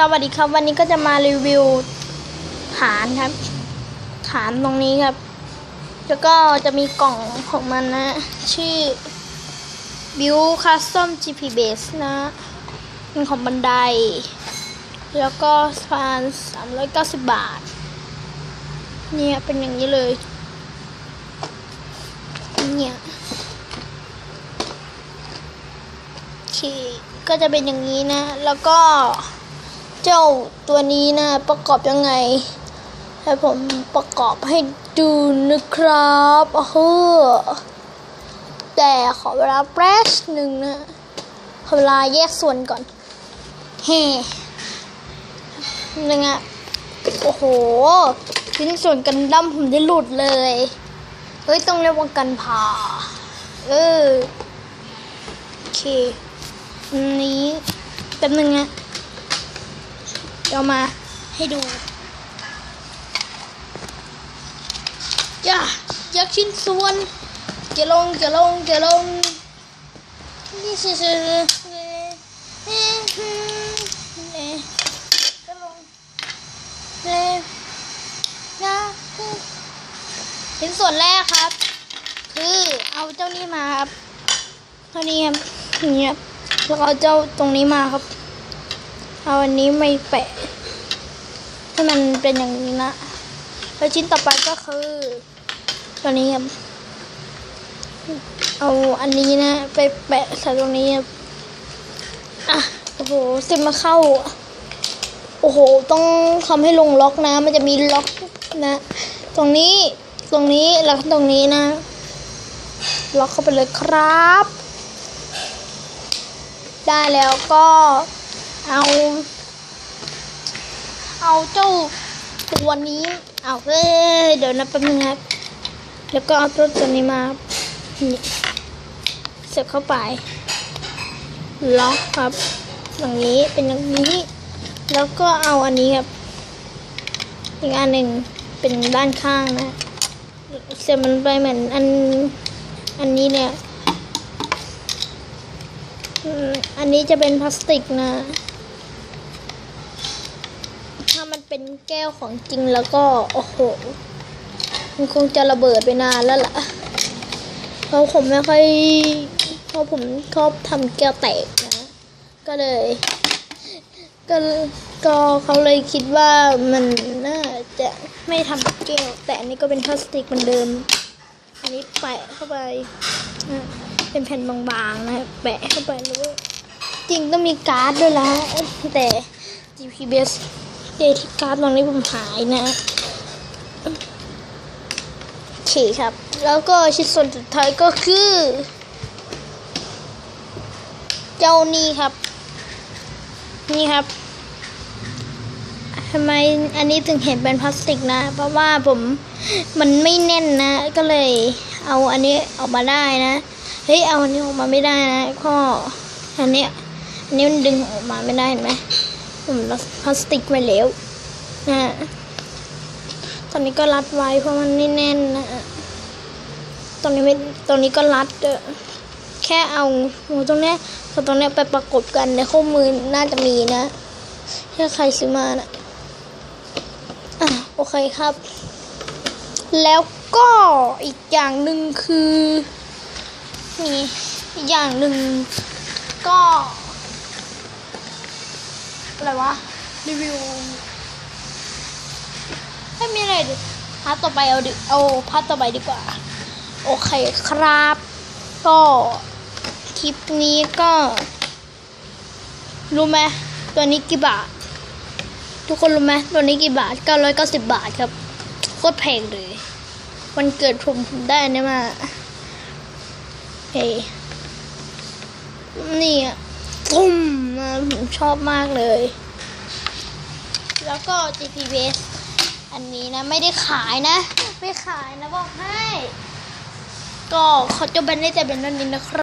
สวัสดีครับวันนี้ก็จะมารีวิวฐานครับ ฐานตรงนี้ครับ แล้วก็จะมีกล่องของมันนะ ชื่อ Build Custom GP Base นะเป็นของบันได แล้วก็สะพาน390 บาท เนี่ยเป็นอย่างนี้เลย เนี่ยโอเคก็จะเป็นอย่างนี้นะ แล้วก็ เจ้าตัวนี้นะประกอบยังไง ให้ผมประกอบให้ดูนะครับโอ้โหแต่ขอเวลาแป๊บหนึ่งนะขอเวลาแยกส่วนก่อนเฮ้ยังไงโอ้โหชิ้นส่วนกันดั้มผมได้หลุดเลย เฮ้ย ต้องเรียกว่ากันผ่า เออ โอเคนนี้แป๊บนึงนะ เดี๋ยวมาให้ดูอย่าอยักชิ้นส่วนเกลงเกลงเกลงนี่คือเอ๊ะลงเลนะชิ้นส่วนแรกครับ คือเอาเจ้านี่มาครับเท่านี้ครับอย่างเงี้ยแล้วก็เอาเจ้าตรงนี้มาครับ เอาอันนี้ไม่แปะให้มันเป็นอย่างนี้นะ แล้วชิ้นต่อไปก็คือ ตัวนี้ครับ เอาอันนี้นะ ไปแปะใส่ตรงนี้ครับอะโอ้โหเสร็จมาเข้า โอ้โห ต้องทำให้ลงล็อกนะ มันจะมีล็อกนะ ตรงนี้ ตรงนี้ แล้วก็ตรงนี้นะ ล็อกเข้าไปเลยครับ ได้แล้วก็ เอา เอาเจ้าตัวนี้ เอาเอ้ยเดี๋ยวนะแป๊บนึงครับแล้วก็เอาตัวตัวนี้มาเสียบเข้าไป ล็อกครับ อย่างนี้เป็นอย่างนี้ แล้วก็เอาอันนี้ครับ อีกอันหนึ่งเป็นด้านข้างนะ เสียบมันไปเหมือนอัน อันนี้เนี่ย อันนี้จะเป็นพลาสติกนะ ถ้ามัน เป็นแก้วของจริงแล้วก็ โอ้โห มันคงจะระเบิดไปนานแล้วล่ะ เพราะผมไม่ค่อย เพราะผมชอบทำแก้วแตกนะ ก็เลย ก็ก็เขาเลยคิดว่ามันน่าจะไม่ทำแก้ว แต่อันนี้ก็เป็นพลาสติกเหมือนเดิม อันนี้แปะเข้าไป เป็นแผ่นบางๆนะแปะเข้าไปเลยจริงต้องมีการ์ดด้วยละแต่ GPS เดที่การ์ดตรงนี้ผมหายนะโอเคครับ แล้วก็ชิ้นส่วนสุดท้ายก็คือ เจ้านี่ครับ นี่ครับทำไมอันนี้ถึงเห็นเป็นพลาสติกนะ เพราะว่าผมมันไม่แน่นนะ ก็เลยเอาอันนี้ออกมาได้นะ เฮ้ย เอาอันนี้ออกมาไม่ได้นะข้ออันนี้อันนี้มันดึงออกมาไม่ได้เห็นไหม ผมรัดพลาสติกไว้แล้วนะตอนนี้ก็รัดไว้เพราะมันไม่แน่นนะตอนนี้ไม่ตอนนี้ก็รัดแค่เอาหัวตรงเนี้ยกับตรงเนี้ยไปประกบกันในข้อมือน่าจะมีนะถ้าใครซื้อมานะอะโอเคครับ แล้วก็อีกอย่างหนึ่งคือนี่อีกอย่างหนึ่งก็ อะไรวะรีวิวไม่มีอะไรดิพาร์ทต่อไปเอาดิเอาพาร์ทต่อไปดีกว่า โอเคครับ ก็คลิปนี้ก็ รู้ไหมตัวนี้กี่บาท ทุกคนรู้ไหมตัวนี้กี่บาท 990 บาทครับโคตรแพงเลยวันเกิดผมผมได้อันนี้มาเฮ้ยนี่อะ ตุ้มมาผมชอบมากเลย แล้วก็ GPS อันนี้นะไม่ได้ขายนะ ไม่ขายนะบอกให้ ก็เขาจะเป็นได้แต่เป็นเรื่องนี้นะครับ